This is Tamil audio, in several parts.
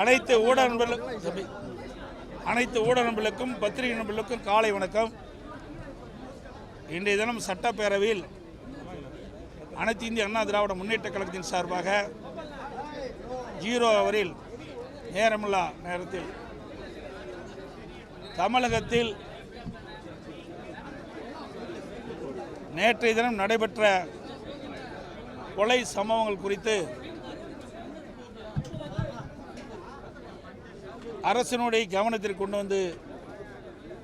அனைத்து ஊடக நண்பர்களும் அனைத்து ஊடக நண்பர்களுக்கும் பத்திரிகை நண்பர்களுக்கும் காலை வணக்கம். இன்றைய தினம் சட்டப்பேரவையில் அனைத்து இந்திய அண்ணா திராவிட முன்னேற்ற கழகத்தின் சார்பாக ஜீரோ அவரில் நேரமில்லா நேரத்தில் தமிழகத்தில் நேற்றைய தினம் நடைபெற்ற கொலை சம்பவங்கள் குறித்து அரசினுடைய கவனத்திற்கு கொண்டு வந்து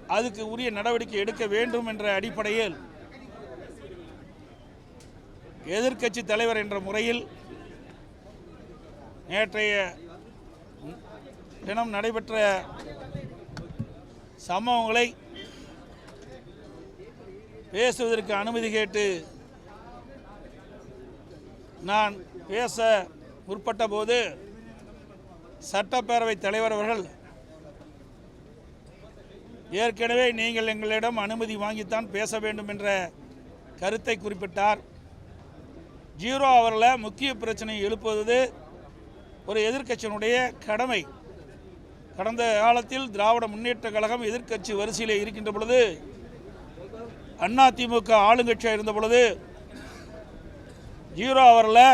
அதுக்கு உரிய நடவடிக்கை எடுக்க வேண்டும் என்ற அடிப்படையில் எதிர்க்கட்சி தலைவர் என்ற முறையில் நேற்றைய தினம் நடைபெற்ற சம்பவங்களை பேசுவதற்கு அனுமதி கேட்டு நான் பேச முற்பட்ட போது சட்டப்பேரவை தலைவர் அவர்கள் ஏற்கனவே நீங்கள் எங்களிடம் அனுமதி வாங்கித்தான் பேச வேண்டும் என்ற கருத்தை குறிப்பிட்டார். ஜீரோ அவரில் முக்கிய பிரச்சனையை எழுப்புவது ஒரு எதிர்க்கட்சியினுடைய கடமை. கடந்த காலத்தில் திராவிட முன்னேற்ற கழகம் எதிர்க்கட்சி வரிசையில் இருக்கின்ற பொழுது அதிமுக ஆளுங்கட்சியாக இருந்த பொழுது ஜீரோ அவரில்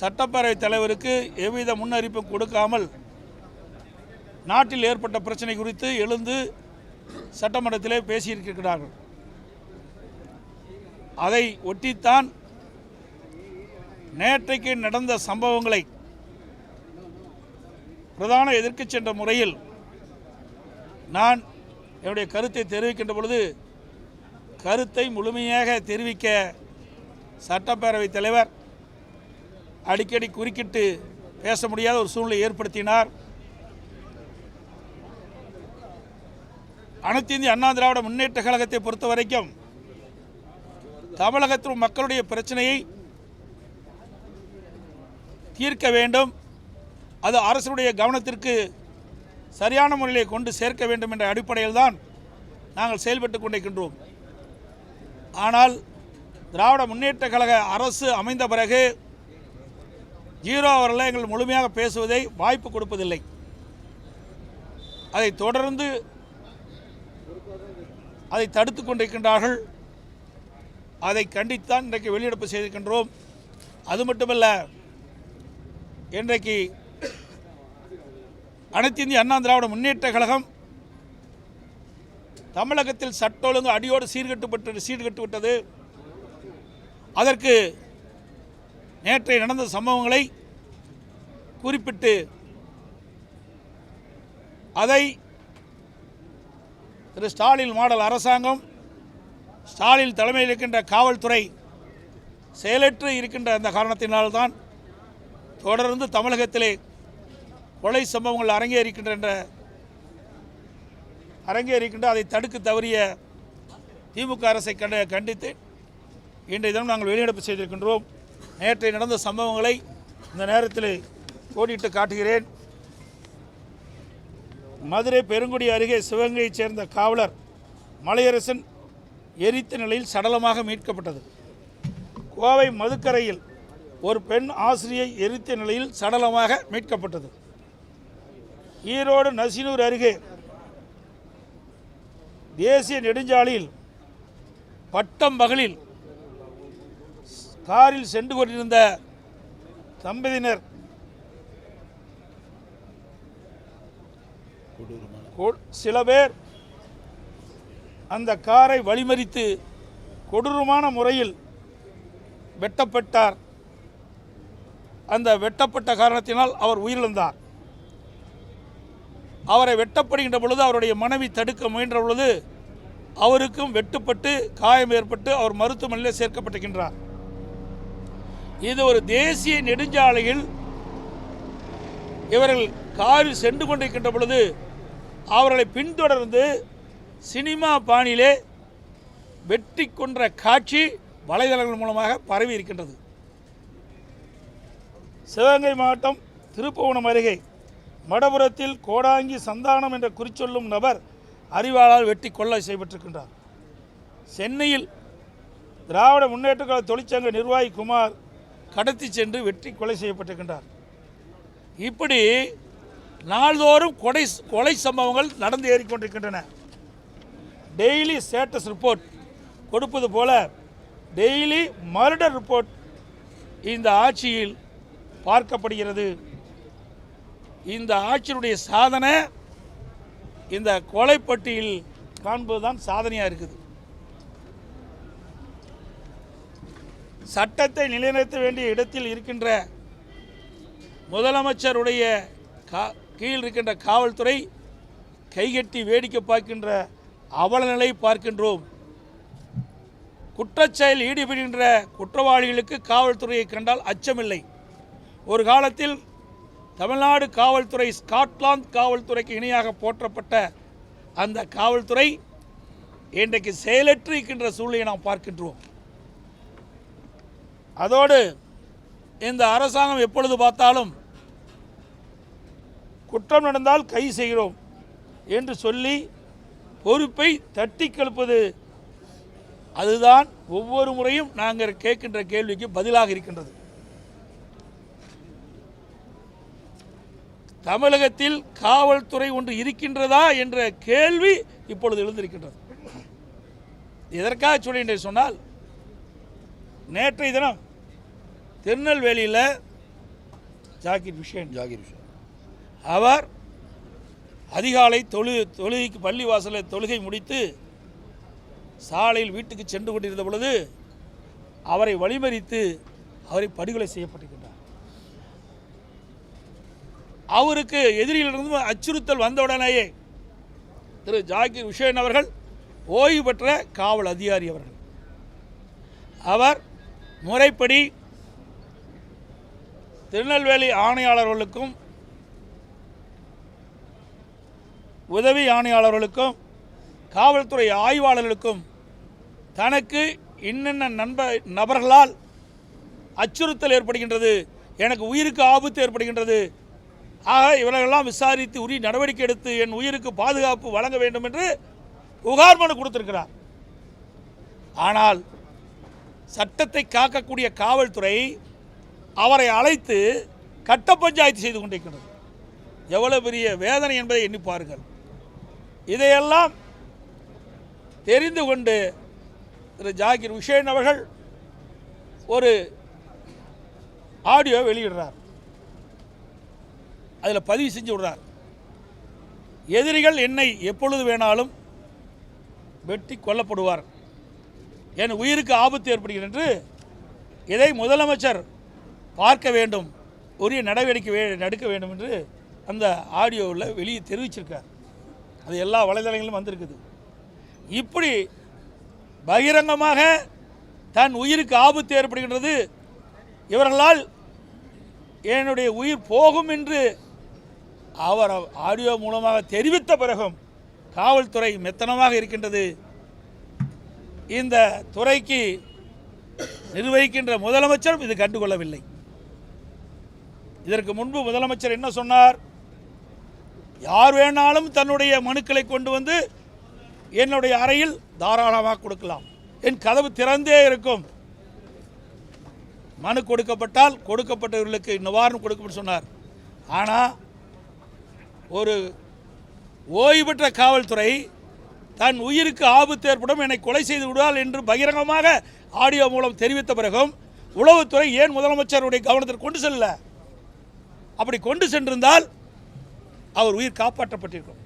சட்டப்பேரவைத் தலைவருக்கு எவ்வித முன்னறிப்பும் கொடுக்காமல் நாட்டில் ஏற்பட்ட பிரச்சனை குறித்து எழுந்து சட்டமன்றத்திலே பேசியிருக்கிறார்கள். அதை ஒட்டித்தான் நேற்றைக்கு நடந்த சம்பவங்களை பிரதான எதிர்க்கு சென்ற முறையில் நான் என்னுடைய கருத்தை தெரிவிக்கின்ற பொழுது கருத்தை முழுமையாக தெரிவிக்க சட்டப்பேரவைத் தலைவர் அடிக்கடி குறுக்கிட்டு பேச முடியாத ஒரு சூழ்நிலை ஏற்படுத்தினார். அனைத்து இந்திய அண்ணா திராவிட முன்னேற்ற கழகத்தை பொறுத்த வரைக்கும் தமிழகத்தில் மக்களுடைய பிரச்சனையை தீர்க்க வேண்டும். அது அரசுடைய கவனத்திற்கு சரியான முறையில் கொண்டு சேர்க்க வேண்டும் என்ற அடிப்படையில் தான் நாங்கள் செயல்பட்டு கொண்டிருக்கின்றோம். ஆனால் திராவிட முன்னேற்ற கழக அரசு அமைந்த பிறகு ஜீரோ அவரில் எங்கள் முழுமையாக பேசுவதை வாய்ப்பு கொடுப்பதில்லை. அதை தொடர்ந்து அதை தடுத்து கொண்டிருக்கின்றார்கள். அதை கண்டித்தான் இன்றைக்கு வெளியெடுப்பு செய்திருக்கின்றோம். அது மட்டுமல்ல இன்றைக்கு அனைத்து இந்திய அண்ணா திராவிட முன்னேற்ற கழகம் தமிழகத்தில் சட்ட ஒழுங்கு அடியோடு சீர்கட்டுப்பட்டு சீர்கட்டு விட்டது அதற்கு நேற்றை நடந்த சம்பவங்களை குறிப்பிட்டு அதை திரு ஸ்டாலின் மாடல் அரசாங்கம் ஸ்டாலின் தலைமையில் இருக்கின்ற காவல்துறை செயலற்று இருக்கின்ற அந்த காரணத்தினால்தான் தொடர்ந்து தமிழகத்திலே கொலை சம்பவங்கள் அரங்கேறிக்கின்ற அரங்கேறிக்கின்ற அதை தடுக்க தவறிய திமுக அரசை கண்ட கண்டித்து இன்றைய தினம் நாங்கள் வெளிநடப்பு செய்திருக்கின்றோம். நேற்றை நடந்த சம்பவங்களை இந்த நேரத்தில் கோடிட்டு காட்டுகிறேன். மதுரை பெருங்குடி அருகே சிவகங்கையைச் சேர்ந்த காவலர் மலையரசன் எரித்த நிலையில் சடலமாக மீட்கப்பட்டது. கோவை மதுக்கரையில் ஒரு பெண் ஆசிரியை எரித்த நிலையில் சடலமாக மீட்கப்பட்டது. ஈரோடு நசினூர் அருகே தேசிய நெடுஞ்சாலையில் பட்டம் பகலில் காரில் சென்று கொண்டிருந்த தம்பதியினர் சில பேர் அந்த காரை வழிமறித்து கொடூரமான முறையில் வெட்டப்பட்டார். அந்த வெட்டப்பட்ட காரணத்தினால் அவர் உயிரிழந்தார். அவரை வெட்டப்படுகின்ற பொழுது அவருடைய மனைவி தடுக்க முயன்ற பொழுது அவருக்கும் வெட்டுப்பட்டு காயம் ஏற்பட்டு அவர் மருத்துவமனையில் சேர்க்கப்பட்டிருக்கின்றார். இது ஒரு தேசிய நெடுஞ்சாலையில் இவர்கள் காரில் சென்று கொண்டிருக்கின்ற பொழுது அவர்களை பின்தொடர்ந்து சினிமா பாணியிலே வெட்டி கொன்ற காட்சி வலைதளங்கள் மூலமாக பரவி இருக்கின்றது. சிவகங்கை மாவட்டம் திருப்புவனம் அருகே மடபுரத்தில் கோடாங்கி சந்தானம் என்ற குறிச்சொல்லும் நபர் அறிவாளால் வெட்டி கொள்ளை செய்யப்பட்டிருக்கின்றார். சென்னையில் திராவிட முன்னேற்ற கழக தொழிற்சங்க நிர்வாகி குமார் கடத்தி சென்று வெற்றி கொலை செய்யப்பட்டிருக்கின்றார். இப்படி நாள்தோறும் கொடை கொலை சம்பவங்கள் நடந்து ஏறிக்கொண்டிருக்கின்றன. டெய்லி ஸ்டேட்டஸ் ரிப்போர்ட் கொடுப்பது போல டெய்லி மர்டர் ரிப்போர்ட் இந்த ஆட்சியில் பார்க்கப்படுகிறது. இந்த ஆட்சியினுடைய சாதனை இந்த கொலைப்பட்டியில் காண்பதுதான் சாதனையாக இருக்குது. சட்டத்தை நிலைநிறுத்த வேண்டிய இடத்தில் இருக்கின்ற முதலமைச்சருடைய கா கீழ் இருக்கின்ற காவல்துறை கைகட்டி வேடிக்கை பார்க்கின்ற அவலநிலை பார்க்கின்றோம். குற்றச்செயல் ஈடுபடுகின்ற குற்றவாளிகளுக்கு காவல்துறையை கண்டால் அச்சமில்லை. ஒரு காலத்தில் தமிழ்நாடு காவல்துறை ஸ்காட்லாந்து காவல்துறைக்கு இணையாக போற்றப்பட்ட அந்த காவல்துறை இன்றைக்கு செயலற்று இருக்கின்ற சூழ்நிலையை நாம் பார்க்கின்றோம். அதோடு இந்த அரசாங்கம் எப்பொழுது பார்த்தாலும் குற்றம் நடந்தால் கை செய்கிறோம் என்று சொல்லி பொறுப்பை தட்டி கழிப்பது அதுதான் ஒவ்வொரு முறையும் நாங்கள் கேட்கின்ற கேள்விக்கு பதிலாக இருக்கின்றது. தமிழகத்தில் காவல்துறை ஒன்று இருக்கின்றதா என்ற கேள்வி இப்பொழுது எழுந்திருக்கின்றது. எதற்காக சொல்லின்றேன் சொன்னால் நேற்றைய தினம் திருநெல்வேலியில் ஜாக்கிர் விஷயன் ஜாகிர் விஷயம் அவர் அதிகாலை தொழு தொழுகைக்கு பள்ளி வாசலில் தொழுகை முடித்து சாலையில் வீட்டுக்கு சென்று கொண்டிருந்த பொழுது அவரை வழிமறித்து அவரை படுகொலை செய்யப்பட்டிருக்கின்றார். அவருக்கு எதிரியிலிருந்து அச்சுறுத்தல் வந்தவுடனேயே திரு ஜாகிர் உஷேன் அவர்கள் ஓய்வு பெற்ற காவல் அதிகாரி அவர்கள். அவர் முறைப்படி திருநெல்வேலி ஆணையாளர்களுக்கும் உதவி ஆணையாளர்களுக்கும் காவல்துறை ஆய்வாளர்களுக்கும் தனக்கு இன்னென்ன நண்ப நபர்களால் அச்சுறுத்தல் ஏற்படுகின்றது எனக்கு உயிருக்கு ஆபத்து ஏற்படுகின்றது ஆக இவர்களெல்லாம் விசாரித்து உரிய நடவடிக்கை எடுத்து என் உயிருக்கு பாதுகாப்பு வழங்க வேண்டும் என்று புகார் மனு கொடுத்திருக்கிறார். ஆனால் சட்டத்தை காக்கக்கூடிய காவல்துறை அவரை அழைத்து கட்ட பஞ்சாயத்து செய்து கொண்டிருக்கிறது. எவ்வளவு பெரிய வேதனை என்பதை எண்ணி பாருங்கள். இதையெல்லாம் தெரிந்து கொண்டு திரு ஜாகிர் உஷேன் அவர்கள் ஒரு ஆடியோ வெளியிடுறார். அதில் பதிவு செஞ்சு விடுறார். எதிரிகள் என்னை எப்பொழுது வேணாலும் வெட்டி கொல்லப்படுவார். என் உயிருக்கு ஆபத்து ஏற்படுகிறது என்று இதை முதலமைச்சர் பார்க்க வேண்டும் உரிய நடவடிக்கை வே- எடுக்க வேண்டும் என்று அந்த ஆடியோவில் வெளியே தெரிவிச்சிருக்கார். அது எல்லா வலைதளங்களிலும் வந்திருக்குது. இப்படி பகிரங்கமாக தன் உயிருக்கு ஆபத்து ஏற்படுகின்றது இவர்களால் என்னுடைய உயிர் போகும் என்று அவர் ஆடியோ மூலமாக தெரிவித்த பிறகும் காவல்துறை மெத்தனமாக இருக்கின்றது. இந்த துறைக்கு நிர்வகிக்கின்ற முதலமைச்சரும் இது கண்டுகொள்ளவில்லை. இதற்கு முன்பு முதலமைச்சர் என்ன சொன்னார்? யார் வேணாலும் தன்னுடைய மனுக்களை கொண்டு வந்து என்னுடைய அறையில் தாராளமாக கொடுக்கலாம். என் கதவு திறந்தே இருக்கும். மனு கொடுக்கப்பட்டால் கொடுக்கப்பட்டவர்களுக்கு நிவாரணம் கொடுக்கப்பட்டு சொன்னார். ஆனால் ஒரு ஓய்வு பெற்ற காவல்துறை தன் உயிருக்கு ஆபத்து ஏற்படும் என்னை கொலை செய்து விடுவாள் என்று பகிரங்கமாக ஆடியோ மூலம் தெரிவித்த பிறகும் உளவுத்துறை ஏன் முதலமைச்சருடைய கவனத்திற்கு கொண்டு செல்லல? அப்படி கொண்டு சென்றிருந்தால் அவர் உயிர் காப்பாற்றப்பட்டிருக்கும்.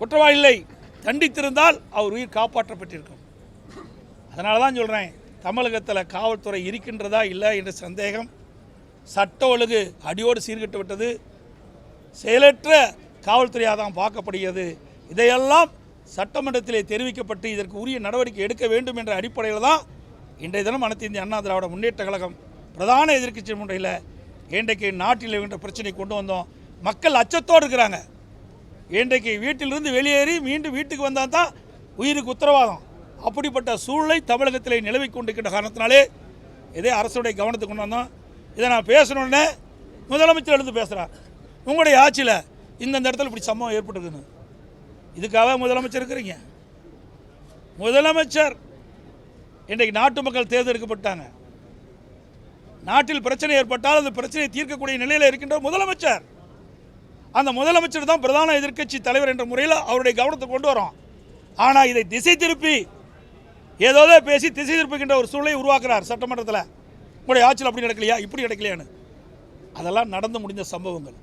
குற்றவாளிகளை தண்டித்திருந்தால் அவர் உயிர் காப்பாற்றப்பட்டிருக்கும். அதனால தான் சொல்கிறேன் தமிழகத்தில் காவல்துறை இருக்கின்றதா இல்லை என்ற சந்தேகம் சட்ட ஒழுங்கு அடியோடு சீர்கட்டு விட்டது. செயலற்ற காவல்துறையாக தான் பார்க்கப்படுகிறது. இதையெல்லாம் சட்டமன்றத்திலே தெரிவிக்கப்பட்டு இதற்கு உரிய நடவடிக்கை எடுக்க வேண்டும் என்ற அடிப்படையில் தான் இன்றைய தினம் அனைத்து இந்திய அண்ணா திராவிட முன்னேற்ற கழகம் பிரதான எதிர்க்கட்சி முறையில் இன்றைக்கு நாட்டில் இருக்கின்ற பிரச்சனை கொண்டு வந்தோம். மக்கள் அச்சத்தோடு இருக்கிறாங்க. இன்றைக்கு வீட்டிலிருந்து வெளியேறி மீண்டும் வீட்டுக்கு வந்தால் தான் உயிருக்கு உத்தரவாதம். அப்படிப்பட்ட சூழ்நிலை தமிழகத்தில் நிலவிக் கொண்டிருக்கின்ற காரணத்தினாலே இதே அரசுடைய கவனத்துக்கு கொண்டு வந்தோம். இதை நான் பேசணுன்னே முதலமைச்சர் எழுந்து பேசுகிறார் உங்களுடைய ஆட்சியில் இந்தந்த இடத்துல இப்படி சம்பவம் ஏற்பட்டுருக்குன்னு. இதுக்காக முதலமைச்சர் இருக்கிறீங்க. முதலமைச்சர் இன்றைக்கு நாட்டு மக்கள் தேர்ந்தெடுக்கப்பட்டாங்க. நாட்டில் பிரச்சனை ஏற்பட்டால் அந்த பிரச்சனையை தீர்க்கக்கூடிய நிலையில் இருக்கின்ற முதலமைச்சர். அந்த முதலமைச்சர் தான் பிரதான எதிர்க்கட்சி தலைவர் என்ற முறையில் அவருடைய கவனத்தை கொண்டு வரோம் ஆனால் இதை திசை திருப்பி ஏதோ பேசி திசை திருப்புகின்ற ஒரு சூழலை உருவாக்குறார் சட்டமன்றத்தில். உங்களுடைய ஆட்சியில் அப்படி நடக்கலையா? இப்படி நடக்கலையான்னு. அதெல்லாம் நடந்து முடிந்த சம்பவங்கள்.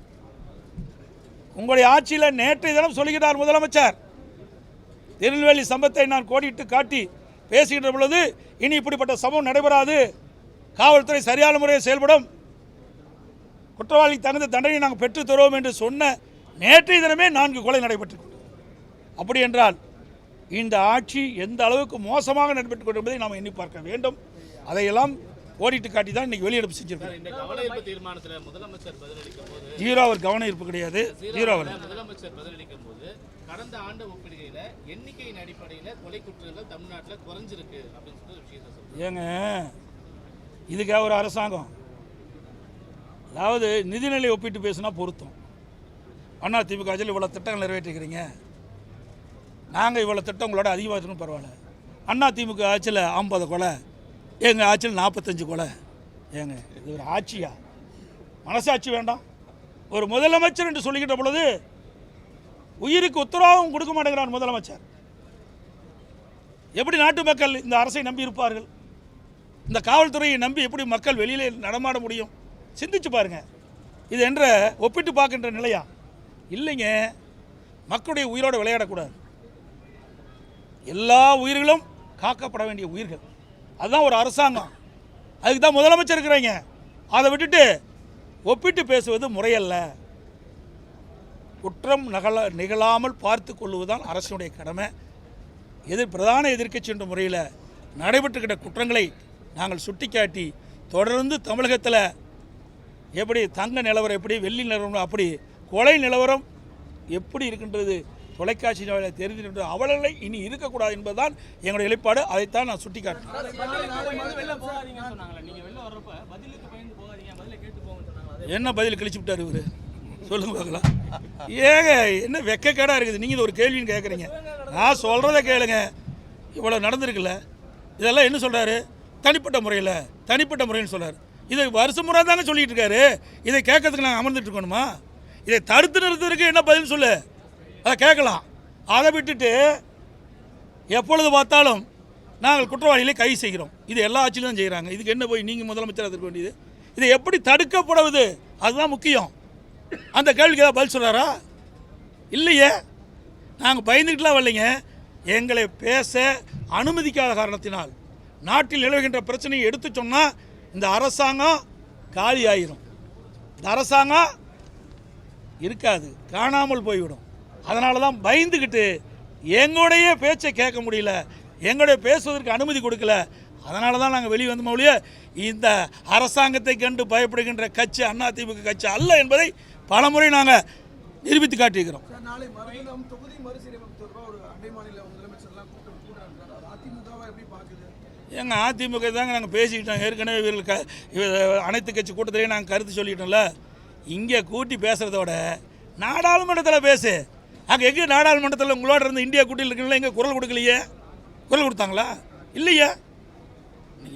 உங்களுடைய ஆட்சியில் நேற்றைய தினம் சொல்லுகிறார் முதலமைச்சர். திருநெல்வேலி சம்பத்தை நான் கோடிட்டு காட்டி பேசுகின்ற பொழுது இனி இப்படிப்பட்ட சம்பவம் நடைபெறாது. காவல்துறை சரியான முறையில் செயல்படும். குற்றவாளி தகுந்த தண்டனை நாங்கள் பெற்றுத் தருவோம் என்று சொன்ன நேற்றைய தினமே நான்கு கொலை நடைபெற்று அப்படி என்றால் இந்த ஆட்சி எந்த அளவுக்கு மோசமாக நடைபெற்றுக் கொண்டிருப்பதை நாம் எண்ணி பார்க்க வேண்டும். அதையெல்லாம் ஓடிட்டு காட்டி தான் இன்னைக்கு வெளியெடுப்பு செஞ்சிருக்கோம். ஜீரோ அவர் கவன ஈர்ப்பு கிடையாது ஜீரோ அவர். முதலமைச்சர் பதிலளிக்கும் போது கடந்த ஆண்டு ஒப்பிடுகையில எண்ணிக்கையின் அடிப்படையில கொலை குற்றங்கள் தமிழ்நாட்டுல குறைஞ்சிருக்கு ஏங்க இதுக்காக ஒரு அரசாங்கம். அதாவது நிதிநிலை ஒப்பிட்டு பேசுனா பொருத்தம். அண்ணா திமுக ஆட்சியில் இவ்வளோ திட்டங்கள் நிறைவேற்றிக்கிறீங்க நாங்கள் இவ்வளோ திட்டம் உங்களோட அதிகமாக இருக்கணும் பரவாயில்ல. அண்ணா திமுக ஆட்சியில் ஐம்பது கொலை எங்கள் ஆட்சியில் நாற்பத்தஞ்சு கொலை. ஏங்க இது ஒரு ஆட்சியா? மனசாட்சி வேண்டாம். ஒரு முதலமைச்சர் என்று சொல்லிக்கிட்ட பொழுது உயிருக்கு உத்தரவாதம் கொடுக்க மாட்டேங்கிறார் முதலமைச்சர். எப்படி நாட்டு மக்கள் இந்த அரசை நம்பி இருப்பார்கள்? இந்த காவல்துறையை நம்பி எப்படி மக்கள் வெளியில் நடமாட முடியும்? சிந்திச்சு பாருங்க. இது என்ற ஒப்பிட்டு பார்க்கின்ற நிலையா? இல்லைங்க. மக்களுடைய உயிரோடு விளையாடக்கூடாது. எல்லா உயிர்களும் காக்கப்பட வேண்டிய உயிர்கள். அதுதான் ஒரு அரசாங்கம். அதுக்கு தான் முதலமைச்சர் இருக்கிறீங்க. அதை விட்டுட்டு ஒப்பிட்டு பேசுவது முறையல்ல. குற்றம் நகல நிகழாமல் பார்த்து கொள்வதுதான் அரசினுடைய கடமை. எதிர் பிரதான எதிர்க்கட்சி என்ற முறையில் நடைபெற்றுக்கிட்ட குற்றங்களை நாங்கள் சுட்டிக்காட்டி தொடர்ந்து தமிழகத்தில் எப்படி தங்க நிலவரம் எப்படி வெள்ளி நிலவரம் அப்படி கொலை நிலவரம் எப்படி இருக்கின்றது தொலைக்காட்சி தெரிந்து அவலங்களை இனி இருக்கக்கூடாது என்பதுதான் எங்களுடைய நிலைப்பாடு. அதைத்தான் நான் சுட்டிக்காட்டினேன் என்ன பதில் கழிச்சு விட்டார் இவர்? சொல்லுங்க பார்க்கலாம். ஏங்க என்ன வெக்கக்கேடாக இருக்குது? நீங்கள் இது ஒரு கேள்வின்னு கேட்குறீங்க நான் சொல்கிறத கேளுங்க. இவ்வளோ நடந்திருக்குல்ல. இதெல்லாம் என்ன சொல்கிறாரு தனிப்பட்ட முறையில் தனிப்பட்ட முறைன்னு சொல்கிறார் இதை வருஷம் முறை தாங்க சொல்லிட்டு இருக்காரு. இதை கேட்கறதுக்கு நாங்கள் அமர்ந்துட்டு இருக்கணுமா? இதை தடுத்து நிறுத்துறதுக்கு என்ன பதில் சொல்லு. அதை கேட்கலாம். அதை விட்டுட்டு எப்பொழுது பார்த்தாலும் நாங்கள் குற்றவாளிகளை கைது செய்கிறோம். இது எல்லா ஆட்சியிலும் தான் செய்கிறாங்க. இதுக்கு என்ன போய் நீங்கள் முதலமைச்சராக இருக்க வேண்டியது? இது எப்படி தடுக்கப்படுவது? அதுதான் முக்கியம். அந்த கேள்விக்கு ஏதாவது பதில் சொல்கிறாரா இல்லையே. நாங்கள் பயந்துக்கிட்டுலாம் வரலைங்க. எங்களை பேச அனுமதிக்காத காரணத்தினால். நாட்டில் நிலவுகின்ற பிரச்சனையை எடுத்து சொன்னால் இந்த அரசாங்கம் காலியாயிரும். இந்த அரசாங்கம் இருக்காது காணாமல் போய்விடும். அதனால தான் பயந்துக்கிட்டு எங்களுடைய பேச்சை கேட்க முடியல எங்களுடைய பேசுவதற்கு அனுமதி கொடுக்கல. அதனால தான் நாங்கள் வெளியே வந்தோம் ஒழிய இந்த அரசாங்கத்தை கண்டு பயப்படுகின்ற கட்சி அதிமுக கட்சி அல்ல என்பதை பலமுறை நாங்கள் நிரூபித்து காட்டியிருக்கிறோம் சார் நாளை மறுதினம் தொகுதி மறுசீரமைப்பு தொடர்பாக ஒரு அண்டை மாநில முதலமைச்சர்லாம் கூட்டம் கூட்டுறாங்க அது அதிமுகவை எப்படி பார்க்குது எங்கள் அதிமுக தாங்க நாங்கள் பேசிக்கிட்டோம். ஏற்கனவே இவர்கள் க அனைத்து கட்சி கூட்டத்திலையும் நாங்கள் கருத்து சொல்லிட்டோம்ல. இங்கே கூட்டி பேசுகிறதோட நாடாளுமன்றத்தில் பேசு. அங்கே எங்கே நாடாளுமன்றத்தில் உங்களோட இருந்து இந்தியா கூட்டியில் இருக்கீங்களா? எங்கே குரல் கொடுக்கலையே. குரல் கொடுத்தாங்களா? இல்லையா.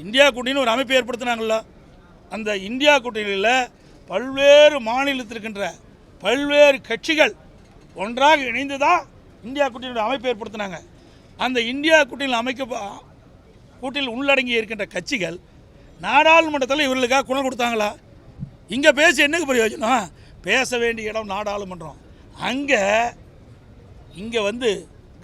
இந்தியா கூட்டணின்னு ஒரு அமைப்பு ஏற்படுத்தினாங்களோ அந்த இந்தியா கூட்டணியில் பல்வேறு மாநிலத்திற்கின்ற பல்வேறு கட்சிகள் ஒன்றாக இணைந்து தான் இந்தியா கூட்டணியோட அமைப்பு ஏற்படுத்தினாங்க. அந்த இந்தியா கூட்டணியில் அமைக்க கூட்டில் உள்ளடங்கி இருக்கின்ற கட்சிகள் நாடாளுமன்றத்தில் இவர்களுக்காக குரல் கொடுத்தாங்களா? இங்கே பேசி என்னக்கு பிரயோஜனம்? பேச வேண்டிய இடம் நாடாளுமன்றம். அங்கே இங்கே வந்து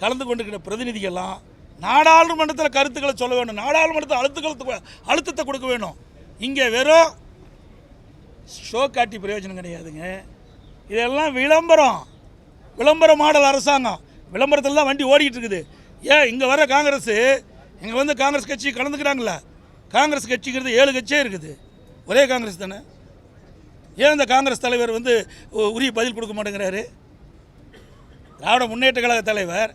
கலந்து கொண்டிருக்கிற பிரதிநிதிகள்லாம் நாடாளுமன்றத்தில் கருத்துக்களை சொல்ல வேணும். நாடாளுமன்றத்தில் அழுத்துக்களை அழுத்தத்தை கொடுக்க வேணும். இங்கே வெறும் ஷோ காட்டி பிரயோஜனம் கிடையாதுங்க. இதெல்லாம் விளம்பரம். விளம்பர மாடல் அரசாங்கம். விளம்பரத்தில் தான் வண்டி ஓடிக்கிட்டு இருக்குது. ஏன் இங்கே வர காங்கிரஸ்? இங்கே வந்து காங்கிரஸ் கட்சி கலந்துக்கிறாங்களா காங்கிரஸ் கட்சிங்கிறது ஏழு கட்சியே இருக்குது. ஒரே காங்கிரஸ் தானே? ஏன் இந்த காங்கிரஸ் தலைவர் வந்து உ- உரிய பதில் கொடுக்க மாட்டேங்கிறாரு? திராவிட முன்னேற்ற கழக தலைவர்.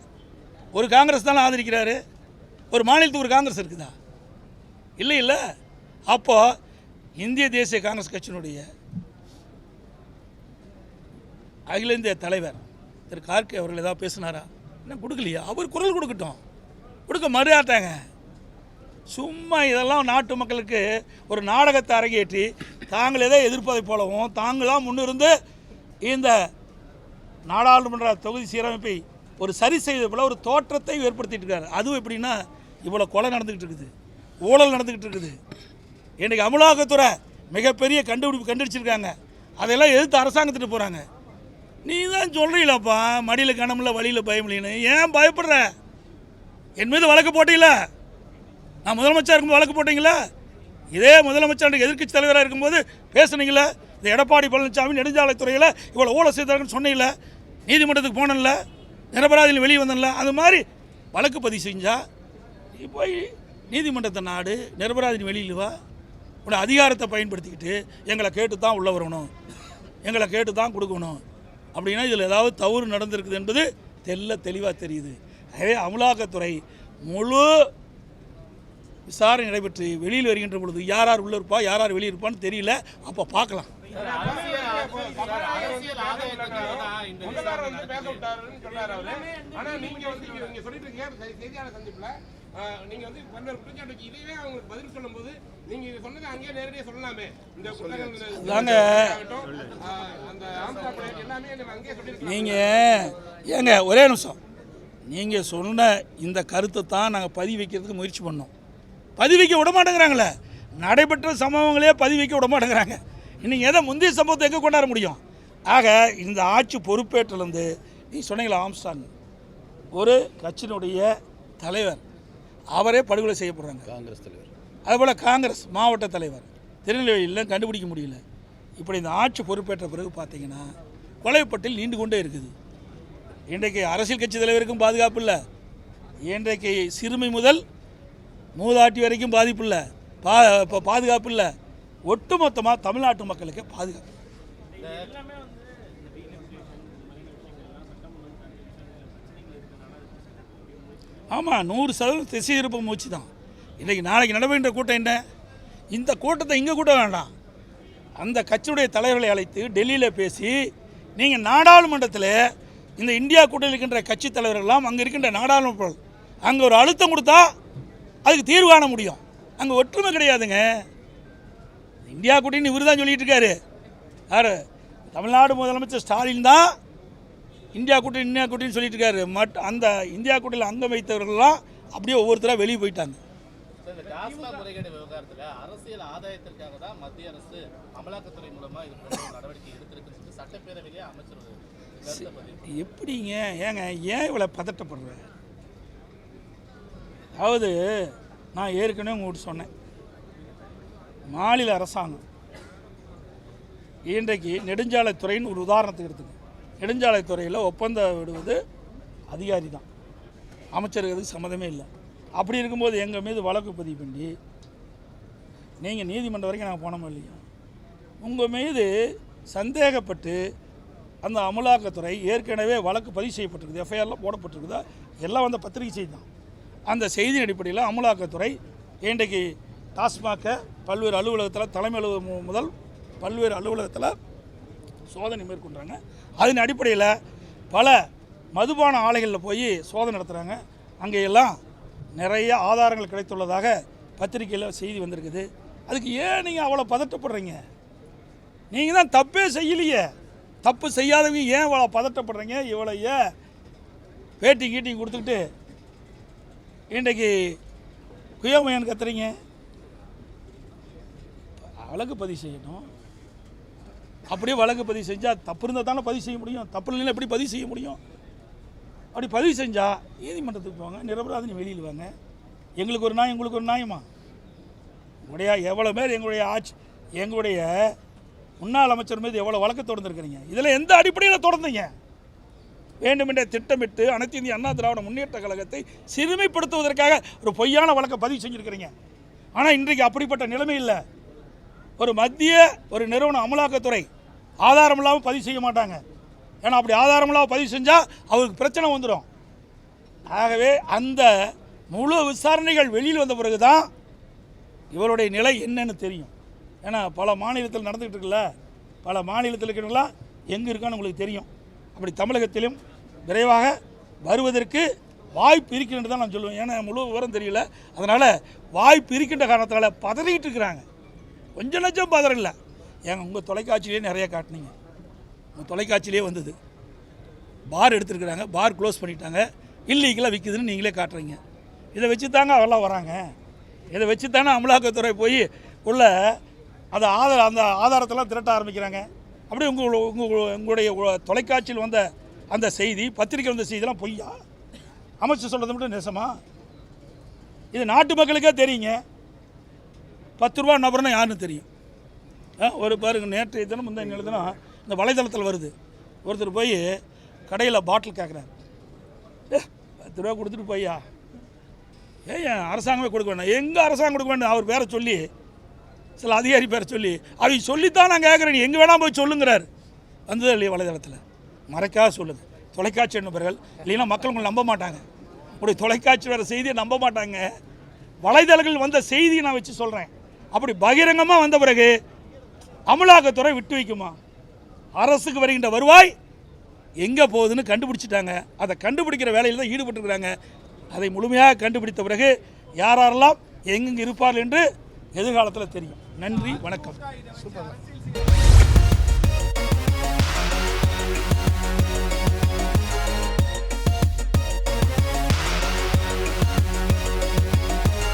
ஒரு காங்கிரஸ் தானே ஆதரிக்கிறாரு? ஒரு மாநிலத்துக்கு ஒரு காங்கிரஸ் இருக்குதா? இல்லை இல்லை. அப்போ இந்திய தேசிய காங்கிரஸ் கட்சியினுடைய அகில இந்திய தலைவர் திரு கார்கே அவர்கள் ஏதாவது பேசினாரா? என்ன கொடுக்கலையா? அவர் குரல் கொடுக்கட்டும். கொடுக்க மறுஆட்டாங்க சும்மா இதெல்லாம் நாட்டு மக்களுக்கு ஒரு நாடகத்தை அரங்கேற்றி தாங்கள் எதை எதிர்ப்பதை போலவும் தாங்களாம் முன்னிருந்து இந்த நாடாளுமன்ற தொகுதி சீரமைப்பை ஒரு சரி செய்த போல ஒரு தோற்றத்தை ஏற்படுத்திட்டு இருக்காரு. அதுவும் எப்படின்னா இவ்வளோ கொலை நடந்துக்கிட்டு இருக்குது. ஊழல் நடந்துக்கிட்டு இருக்குது. இன்றைக்கி அமலாக்கத்துறை மிகப்பெரிய கண்டுபிடிப்பு கண்டுபிடிச்சிருக்காங்க. அதெல்லாம் எதிர்த்து அரசாங்கத்துட்டு போகிறாங்க நீ தான் சொல்கிறீங்களப்பா மடியில் கணமில்ல வழியில் பயமில்லைன்னு. ஏன் பயப்படுற? என் மீது வழக்கு போட்டீங்களா நான் முதலமைச்சர் இருக்கும்போது வழக்கு போட்டீங்களா இதே முதலமைச்சர் எதிர்க்கட்சி தலைவராக இருக்கும்போது பேசுனீங்களே இந்த எடப்பாடி பழனிசாமி நெடுஞ்சாலைத்துறையில் இவ்வளோ ஊழல் செய்தாருன்னு சொன்னீங்களே நீதிமன்றத்துக்கு போனல நிரபராதியில் வெளியே வந்தல அது மாதிரி வழக்கு பதிவு செஞ்சால் நீ போய் நீதிமன்றத்தை நாடு நிரபராதின் வெளியில் வா. உன்னோட அதிகாரத்தை பயன்படுத்திக்கிட்டு எங்களை கேட்டு தான் உள்ளே வரணும். எங்களை கேட்டு தான் கொடுக்கணும். அப்படின்னா இதில் ஏதாவது தவறு நடந்திருக்குது என்பது தெல்ல தெளிவாக தெரியுது. எனவே அமலாக்கத்துறை முழு விசாரணை நடைபெற்று வெளியில் வருகின்ற பொழுது யார் யார் உள்ளே இருப்பா யார் யார் வெளியே இருப்பான்னு தெரியல. அப்போ பார்க்கலாம். ஆனா நீங்க வந்து நீங்க சொல்லிட்டு இருக்கீங்க. செய்- செய்தியாளர் சந்திப்புல ஆஹ், நீங்க வந்து பல்வேறு குற்றச்சாட்டு வச்சு இதுவே அவங்களுக்கு பதில் சொல்லும்போது நீங்க இது சொன்னதை அங்கேயே நேரடியாக சொல்லலாமே. இந்த ஆஹ், அந்த எல்லாமே நம்ம அங்கேயே சொல்லியிருக்கலாம் நீங்கள் ஏங்க ஒரே நிமிஷம். நீங்கள் சொன்ன இந்த கருத்தை தான் நாங்கள் பதிவு வைக்கிறதுக்கு முயற்சி பண்ணோம். பதிவு வைக்க விட மாட்டேங்கிறாங்களே. நடைபெற்ற சம்பவங்களே பதிவு வைக்க விட மாட்டேங்கிறாங்க. இன்னைக்கு எதை முந்தைய சம்பவத்தை எங்கே கொண்டாட முடியும்? ஆக இந்த ஆட்சி பொறுப்பேற்றிலிருந்து நீ சொன்னீங்களா ஆம்ஸ்டாங் ஒரு கட்சியினுடைய தலைவர் அவரே படுகொலை செய்யப்படுறாங்க. காங்கிரஸ் தலைவர். அதுபோல் காங்கிரஸ் மாவட்ட தலைவர். திருநெல்வேலியில் கண்டுபிடிக்க முடியல. இப்படி இந்த ஆட்சி பொறுப்பேற்ற பிறகு பார்த்தீங்கன்னா கொலைப்பட்டில் நீண்டு கொண்டே இருக்குது. இன்றைக்கு அரசியல் கட்சி தலைவருக்கும் பாதுகாப்பு இல்லை. இன்றைக்கு சிறுமி முதல் மூதாட்டி வரைக்கும் பாதிப்பு இல்லை. பா இப்போ பாதுகாப்பு இல்லை. ஒட்டுமொத்தமாக தமிழ்நாட்டு மக்களுக்கு பாதுகாப்பு. ஆமாம் நூறு சதவீதம் திசை இருப்பு மூச்சு தான் இன்றைக்கி நாளைக்கு நடைபெறுகின்ற கூட்டம் என்ன? இந்த கூட்டத்தை இங்கே கூட வேண்டாம். அந்த கட்சியுடைய தலைவர்களை அழைத்து டெல்லியில் பேசி நீங்கள் நாடாளுமன்றத்தில் இந்த இந்தியா கூட்டத்தில் இருக்கின்ற கட்சி தலைவர்கள்லாம் அங்கே இருக்கின்ற நாடாளுமன்ற அங்கே ஒரு அழுத்தம் கொடுத்தா அதுக்கு தீர்வு காண முடியும். அங்கே ஒற்றுமை கிடையாதுங்க. இந்தியா கூட்டணி இவர் தான் சொல்லிகிட்டு இருக்காரு. யார்? தமிழ்நாடு முதலமைச்சர் ஸ்டாலின் தான் இந்தியா கூட்டணி இந்தியா கூட்டணி சொல்லிட்டு இருக்காரு மட் அந்த இந்தியா கூட்டணியில் அங்கம் வைத்தவர்கள்லாம் அப்படியே ஒவ்வொருத்தராக வெளியே போயிட்டாங்க. அரசியல் ஆதாயத்திற்காக தான் மத்திய அரசு அமலாக்கத்துறை இது நடவடிக்கை எடுத்திருக்குன்னு சட்டப்பேரவையிலே அமைச்சர் எப்படிங்க? ஏங்க ஏன் இவ்வளோ பதட்டப்படுற? அதாவது நான் ஏற்கனவே உங்கள்கிட்ட சொன்னேன். மாநில அரசாங்கம் இன்றைக்கு நெடுஞ்சாலைத்துறைன்னு ஒரு உதாரணத்துக்கு எடுத்துக்க. நெடுஞ்சாலைத்துறையில் ஒப்பந்தம் விடுவது அதிகாரி தான் அமைச்சருக்கு அதுக்கு சம்மதமே இல்லை. அப்படி இருக்கும்போது எங்கள் மீது வழக்கு பதிவு பண்ணி நீங்கள் நீதிமன்றம் வரைக்கும் நாங்கள் போனோமோ இல்லையா? உங்கள் மீது சந்தேகப்பட்டு அந்த அமலாக்கத்துறை ஏற்கனவே வழக்கு பதிவு செய்யப்பட்டிருக்குது எஃப்ஐஆரில் போடப்பட்டிருக்குதா? எல்லாம் வந்த பத்திரிகை செய்தி தான். அந்த செய்தியின் அடிப்படையில் அமலாக்கத்துறை இன்றைக்கு டாஸ்மாக பல்வேறு அலுவலகத்தில் தலைமை அலுவலகம் முதல் பல்வேறு அலுவலகத்தில் சோதனை மேற்கொண்டாங்க அதன் அடிப்படையில் பல மதுபான ஆலைகளில் போய் சோதனை நடத்துகிறாங்க அங்கேயெல்லாம் நிறைய ஆதாரங்கள் கிடைத்துள்ளதாக பத்திரிகையில் செய்தி வந்திருக்குது. அதுக்கு ஏன் நீங்கள் அவ்வளோ பதட்டப்படுறீங்க? நீங்கள் தான் தப்பே செய்யலையே. தப்பு செய்யாதவங்க ஏன் இவ்வளோ பதட்டப்படுறீங்க? இவ்வளோ ஏன் பேட்டி கீட்டி கொடுத்துக்கிட்டு இன்றைக்கு குயமையன் கத்துறீங்க? வழக்கு பதிவு செய்யணும் அப்படியே வழக்கு பதிவு செஞ்சால் தப்பு இருந்தால் தானே பதிவு செய்ய முடியும்? தப்பு இல்லைன்னா எப்படி பதிவு செய்ய முடியும்? அப்படி பதிவு செஞ்சால் நீதிமன்றத்துக்கு போங்க நிரபராதினி வெளியில் வாங்க. எங்களுக்கு ஒரு நாயம் உங்களுக்கு ஒரு நியாயமா? உங்களுடைய எவ்வளோ பேர் எங்களுடைய ஆட்சி எங்களுடைய முன்னாள் அமைச்சர் மீது எவ்வளோ வழக்கு தொடர்ந்துருக்கிறீங்க? இதில் எந்த அடிப்படையில் தொடர்ந்தீங்க? வேண்டுமென்றே திட்டமிட்டு அனைத்து இந்திய அண்ணா திராவிட முன்னேற்ற கழகத்தை சிறுமைப்படுத்துவதற்காக ஒரு பொய்யான வழக்கை பதிவு செஞ்சுருக்கிறீங்க. ஆனால் இன்றைக்கு அப்படிப்பட்ட நிலைமை இல்லை. ஒரு மத்திய ஒரு நிறுவன அமலாக்கத்துறை ஆதாரம் இல்லாமல் பதிவு செய்ய மாட்டாங்க. ஏன்னா அப்படி ஆதாரம் இல்லாமல் பதிவு செஞ்சால் அவருக்கு பிரச்சனை வந்துடும் ஆகவே அந்த முழு விசாரணைகள் வெளியில் வந்த பிறகு தான் இவருடைய நிலை என்னன்னு தெரியும். ஏன்னா பல மாநிலத்தில் நடந்துக்கிட்டு இருக்குல்ல? பல மாநிலத்தில் இருக்கிறவங்களாம் எங்கே இருக்கான்னு உங்களுக்கு தெரியும். அப்படி தமிழகத்திலும் விரைவாக வருவதற்கு வாய்ப்பு இருக்கின்றது தான் நான் சொல்லுவேன். ஏன்னா முழு விவரம் தெரியல. அதனால் வாய்ப்பு இருக்கின்ற காரணத்தால் பதறிக்கிட்டு இருக்கிறாங்க. கொஞ்சம் லட்சம் பதறல ஏங்க உங்கள் தொலைக்காட்சியிலே நிறைய காட்டினீங்க. உங்கள் தொலைக்காட்சியிலே வந்தது. பார் எடுத்துருக்குறாங்க பார் க்ளோஸ் பண்ணிட்டாங்க. இல்லீகலாக விற்குதுன்னு நீங்களே காட்டுறீங்க. இதை வச்சு தாங்க அவெல்லாம் வராங்க. இதை வச்சு தானே அமலாக்கத்துறை போய் உள்ள அந்த ஆதார அந்த ஆதாரத்தெல்லாம் திரட்ட ஆரம்பிக்கிறாங்க. அப்படியே உங்கள் உங்கள் உங்களுடைய தொலைக்காட்சியில் வந்த அந்த செய்தி பத்திரிக்கை வந்த செய்திலாம் பொய்யா? அமைச்சர் சொல்கிறது மட்டும் நெசமா? இது நாட்டு மக்களுக்கே தெரியுங்க. பத்து ரூபா நபர்னா யாருன்னு தெரியும். ஒரு பாருங்க நேற்றைய தினம் இந்த தினம் இந்த வலைதளத்தில் வருது. ஒருத்தர் போய் கடையில் பாட்டில் கேட்குறாரு ஏ பத்து ரூபா கொடுத்துட்டு போய்யா? ஏன் அரசாங்கமே கொடுக்க வேண்டாம். எங்கே அரசாங்கம் கொடுக்க வேண்டாம்? அவர் பேரை சொல்லி சில அதிகாரி பேரை சொல்லி அவங்க சொல்லித்தான் நான் கேட்குறேன் நீ எங்கே வேணால் போய் சொல்லுங்கிறார். வந்தது இல்லையா வலைதளத்தில். மறைக்காத சொல்லுது. தொலைக்காட்சி நண்பர்கள் இல்லைன்னா மக்கள் உங்களை நம்ப மாட்டாங்க. அப்படி தொலைக்காட்சி வர செய்தியை நம்ப மாட்டாங்க. வலைதளங்கள் வந்த செய்தியை நான் வச்சு சொல்கிறேன் அப்படி பகிரங்கமாக வந்த பிறகு அமலாக்கத்துறை விட்டு வைக்குமா? அரசுக்கு வருகின்ற வருவாய் எங்கே போகுதுன்னு கண்டுபிடிச்சிட்டாங்க. அதை கண்டுபிடிக்கிற வேலையில் தான் ஈடுபட்டுருக்கிறாங்க. அதை முழுமையாக கண்டுபிடித்த பிறகு யார் யாரெல்லாம் எங்கெங்கே இருப்பார்கள் என்று எதிர்காலத்தில் தெரியும். நன்றி வணக்கம். சூப்பர்.